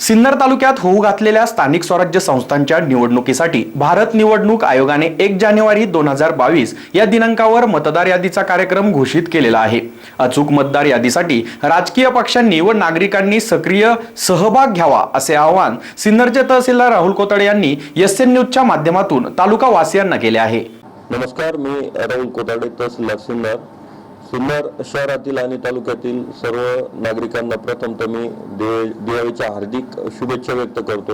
सिन्नर तालुक्यात होऊ घातलेल्या स्थानिक स्वराज्य संस्थांच्या निवडणुकीसाठी भारत निवडणूक आयोगाने एक जानेवारी दोन हजार बावीस या दिनांकावर मतदार यादीचा कार्यक्रम घोषित केलेला आहे. अचूक मतदार यादीसाठी राजकीय पक्षांनी व नागरिकांनी सक्रिय सहभाग घ्यावा असे आवाहन सिन्नरचे तहसीलदार राहुल कोतडे यांनी एस एन न्यूजच्या माध्यमातून तालुका वासियांना केले आहे. नमस्कार मी राहुल कोतडे तहसीलदार सिन्नर. सिन्नर शहरातील आणि तालुक्यातील सर्व नागरिकांना प्रथमतः मी दिव- दिवाळीच्या हार्दिक शुभेच्छा व्यक्त करतो.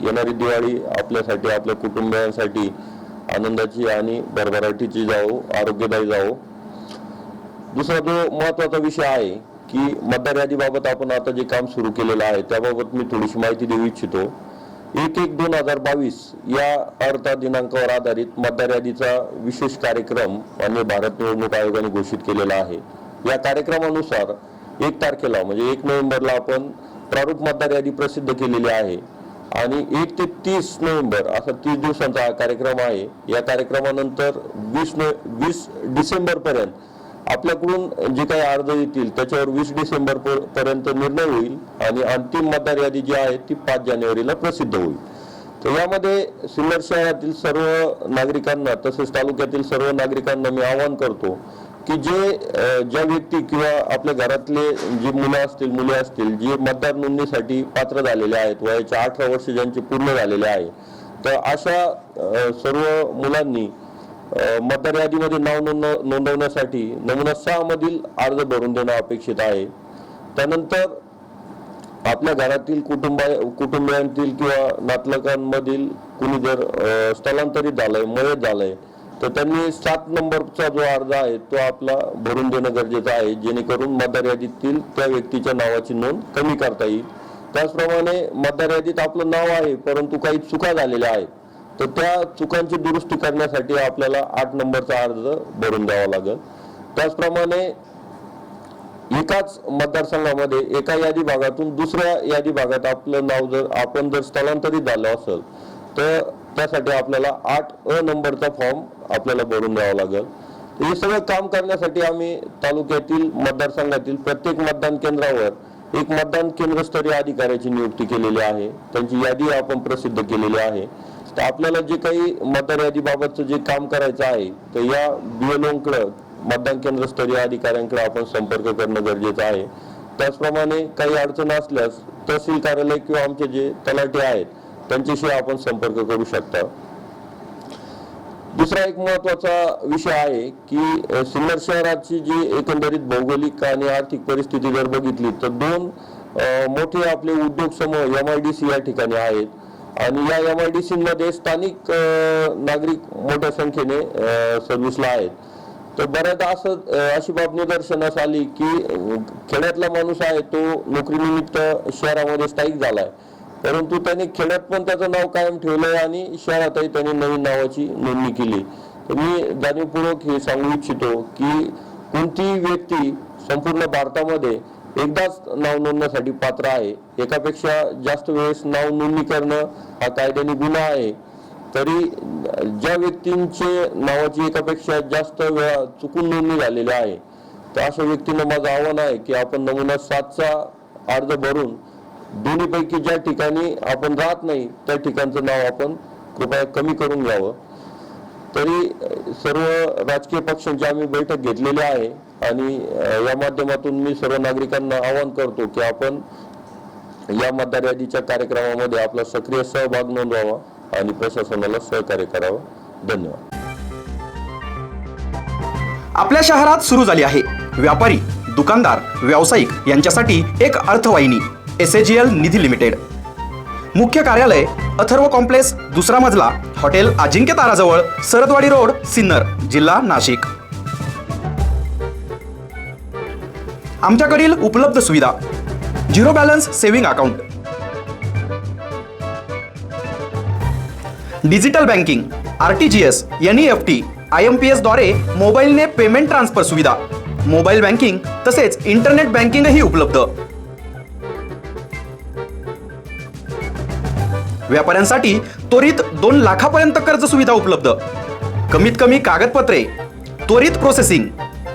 येणारी दिवाळी आपल्यासाठी आपल्या कुटुंबियांसाठी आनंदाची आणि भरभराटीची जावो आरोग्यदायी जावो. दुसरा जो महत्त्वाचा विषय आहे की मतदार यादीबाबत आपण आता जे काम सुरू केलेलं आहे त्याबाबत मी थोडीशी माहिती देऊ इच्छितो. एक एक दोन हजार बावीस या अर्धा दिनांकावर आधारित मतदार यादीचा विशेष कार्यक्रम मान्य भारत निवडणूक आयोगाने घोषित केलेला आहे. या कार्यक्रमानुसार एक तारखेला म्हणजे एक नोव्हेंबरला आपण प्रारूप मतदार यादी प्रसिद्ध केलेली आहे. आणि एक ते तीस नोव्हेंबर असा तीस दिवसांचा हा कार्यक्रम आहे. या कार्यक्रमानंतर वीस नो वीस डिसेंबरपर्यंत आपल्याकडून जे काही अर्ज येतील त्याच्यावर वीस डिसेंबर पर्यंत निर्णय होईल आणि अंतिम मतदार यादी जी आहे ती पाच जानेवारीला प्रसिद्ध होईल. तर यामध्ये सिल्लर शहरातील सर्व नागरिकांना तसेच तालुक्यातील सर्व नागरिकांना मी आवाहन करतो की जे ज्या व्यक्ती किंवा आपल्या घरातले जी मुलं असतील मुले असतील जे मतदार नोंदणीसाठी पात्र झालेले आहेत वयाच्या अठरा वर्ष ज्यांचे पूर्ण झालेले आहे तर अशा सर्व मुलांनी मतदार यादीमध्ये नाव नोंद नोंदवण्यासाठी नमुना सहा मधील अर्ज भरून देणं अपेक्षित आहे. त्यानंतर आपल्या घरातील कुटुंबा कुटुंबियांतील किंवा नातलकांमधील कुणी जर स्थलांतरित झालंय मयत झालंय तर त्यांनी सात नंबरचा जो अर्ज आहे तो आपला भरून देणं गरजेचं आहे जेणेकरून मतदार यादीतील त्या व्यक्तीच्या नावाची नोंद कमी करता येईल. त्याचप्रमाणे मतदार यादीत आपलं नाव आहे परंतु काही चुका झालेल्या आहेत. तर त्या चुकांची दुरुस्ती करण्यासाठी आपल्याला आठ नंबरचा अर्ज भरून द्यावा लागेल. त्याचप्रमाणे एकाच मतदारसंघामध्ये एका यादी भागातून दुसऱ्या यादी भागात आपलं नाव जर आपण जर स्थलांतरित झालं असेल तर त्यासाठी आपल्याला आठ अ नंबरचा फॉर्म आपल्याला भरून द्यावा लागेल. हे सगळं काम करण्यासाठी आम्ही तालुक्यातील मतदारसंघातील प्रत्येक मतदान केंद्रावर एक मतदान केंद्रस्तरीय अधिकाऱ्याची नियुक्ती केलेली आहे. त्यांची यादी आपण प्रसिद्ध केलेली आहे. तर आपल्याला जे काही मतदार यादीबाबतचं जे काम करायचं आहे तर या बिएलओंकडं मतदान केंद्रस्तरीय अधिकाऱ्यांकडे आपण संपर्क करणं गरजेचं आहे. त्याचप्रमाणे काही अडचण असल्यास तहसील कार्यालय किंवा आमचे जे तलाठी आहेत त्यांच्याशी आपण संपर्क करू शकता. दुसरा एक महत्त्वाचा विषय आहे की सिन्नर शहराची जी एकंदरीत भौगोलिक आणि आर्थिक परिस्थिती जर बघितली तर दोन मोठे आपले उद्योग समूह एम आय डी सी या ठिकाणी आहेत. आणि या एम आय डी सी मध्ये स्थानिक नागरिक मोठ्या संख्येने सर्व्हिसला आहेत. तर बऱ्याचदा असं अशी बाब निदर्शनास आली की खेड्यातला माणूस आहे तो नोकरीनिमित्त शहरामध्ये स्थायिक झालाय. परंतु त्याने खेड्यात पण त्याचं नाव कायम ठेवलंय आणि शहरातही त्यांनी नवीन नावाची नोंदणी केली. तर मी जाणीवपूर्वक हे सांगू इच्छितो की कोणतीही व्यक्ती संपूर्ण भारतामध्ये एकदाच नाव नोंदण्यासाठी पात्र आहे. एकापेक्षा जास्त वेळेस नाव नोंदणी करणं हा कायद्याने गुन्हा आहे. तरी ज्या व्यक्तींचे नावाची एकापेक्षा जास्त वेळा चुकून नोंदणी झालेली आहे तर अशा व्यक्तींना माझं आव्हान आहे की आपण नमुना सातचा अर्ज भरून दोन्हीपैकी ज्या ठिकाणी आपण राहत नाही त्या ठिकाणचं नाव आपण कृपया कमी करून घ्यावं. तरी सर्व राजकीय पक्षांची आम्ही बैठक घेतलेली आहे. आणि या माध्यमातून मी सर्व नागरिकांना आवाहन करतो की आपण या मतदार यादीच्या कार्यक्रमामध्ये आपला सक्रिय सहभाग नोंदवावा आणि प्रशासनाला सहकार्य करावं. धन्यवाद. आपल्या शहरात सुरू झाली आहे. व्यापारी दुकानदार व्यावसायिक यांच्यासाठी एक अर्थवाहिनी एस निधी लिमिटेड. मुख्य कार्यालय अथर्व कॉम्प्लेक्स दुसरा मजला हॉटेल अजिंक्य ताराजवळ सरदवाडी रोड सिन्नर जिल्हा नाशिक. आमच्याकडील उपलब्ध सुविधा. Zero balance saving account. Digital banking R T G S N E F T I M P एसद्वारे मोबाईलने पेमेंट ट्रान्सफर सुविधा. मोबाईल बँकिंग तसेच इंटरनेट बँकिंगही उपलब्ध. व्यापाऱ्यांसाठी त्वरित दोन लाखापर्यंत कर्ज सुविधा उपलब्ध. कमीत कमी कागदपत्रे त्वरित प्रोसेसिंग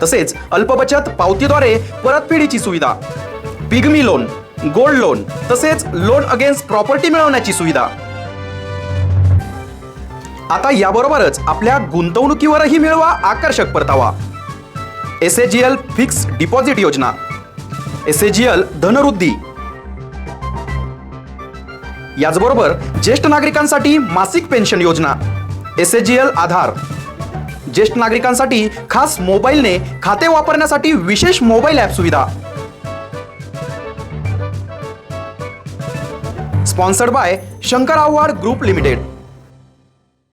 तसेच अल्पबचत पावतीद्वारे परतफेडीची सुविधा पिगमी लोन गोल्ड लोन तसेच लोन अगेन्स्ट प्रॉपर्टी मिळवण्याची सुविधा. आता याबरोबरच आपल्या गुंतवणुकीवरही मिळवा आकर्षक परतावा. एस एल फिक्स डिपॉझिट योजना. एस एल धनवृद्धी. याचबरोबर ज्येष्ठ नागरिकांसाठी मासिक पेन्शन योजना. S L Aadhaar. ज्येष्ठ नागरिकांसाठी खास मोबाईलने खाते वापरण्यासाठी विशेष मोबाईल ॲप सुविधा. Sponsored by Shankar Avhad group limited.